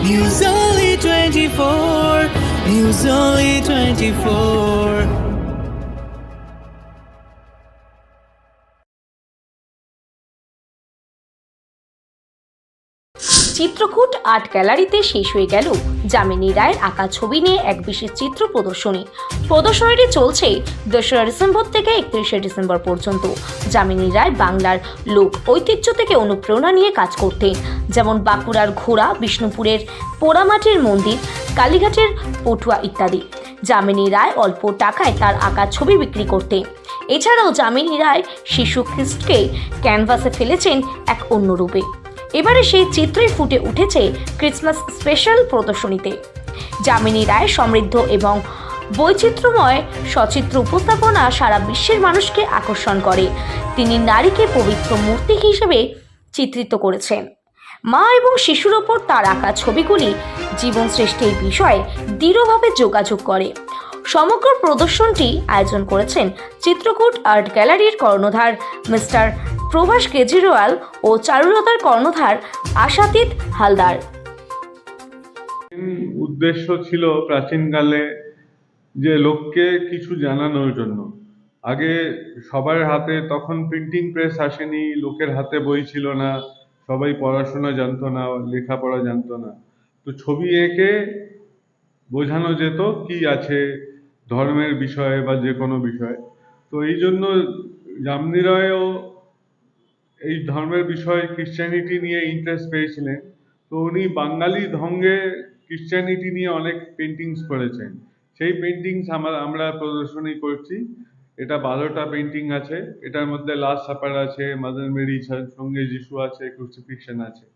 News Only 24. News Only 24. Chitrakoot art গ্যালারিতে শেষ হয়ে গেল যামিনী রায়ের আঁকা ছবি নিয়ে এক বিশেষ চিত্র প্রদর্শনী প্রদর্শনীটি চলছে দোসরা ডিসেম্বর থেকে একত্রিশে ডিসেম্বর পর্যন্ত। যামিনী রায় বাংলার লোক ঐতিহ্য থেকে অনুপ্রেরণা নিয়ে কাজ করতেন। যেমন বাঁকুড়ার ঘোড়া, বিষ্ণুপুরের পোড়ামাটির মন্দির, কালীঘাটের পটুয়া ইত্যাদি। যামিনী রায় অল্প টাকায় তার আঁকা ছবি বিক্রি করতেন। এছাড়াও যামিনী রায় শিশু খ্রিস্টকে ক্যানভাসে ফেলেছেন এক অন্য রূপে। এবারে সেই চিত্রই ফুটে উঠেছে ক্রিসমাস স্পেশাল প্রদর্শনীতে। যামিনী রায় সমৃদ্ধ এবং বৈচিত্র্যময়, সচিত্র উপস্থাপনা সারা বিশ্বের মানুষকে আকর্ষণ করে। তিনি নারীকে পবিত্র মূর্তি হিসেবে চিত্রিত করেছেন। মা এবং শিশুর ওপর তার আঁকা ছবিগুলি জীবন সৃষ্টির বিষয়ে দৃঢ়ভাবে যোগাযোগ করে। সমগ্র প্রদর্শনটি আয়োজন করেছেন চিত্রকূট আর্ট গ্যালারির কর্ণধার মিস্টার প্রভাস কেজরিওয়াল ও চারুলতার কর্ণধার আশাতীত হালদার। উদ্দেশ্য ছিল প্রাচীনকালে যে লোককে কিছু জানানোর জন্য। আগে সবার হাতে, তখন প্রিন্টিং প্রেস আসেনি, লোকের হাতে বই ছিল না, সবাই পড়াশোনা জানতো না, লেখাপড়া জানতো না। তো ছবি এঁকে বোঝানো যেত কি আছে ধর্মের বিষয়ে বা যে কোনো বিষয়ে। তো এই জন্য যামিনী রায়ও এই ধর্মের বিষয়ে ক্রিশ্চিয়ানিটি নিয়ে ইন্টারেস্ট পেয়েছিলেন। তো উনি বাঙালি ঢঙ্গে ক্রিশ্চিয়ানিটি নিয়ে অনেক পেন্টিংস করেছেন। সেই পেন্টিংস আমরা প্রদর্শনী করছি। এটা বারোটা পেন্টিং আছে। এটার মধ্যে লাস্ট সাপার আছে মাদার মেরি সঙ্গে যিশু আছে ক্রুসিফিকশন আছে।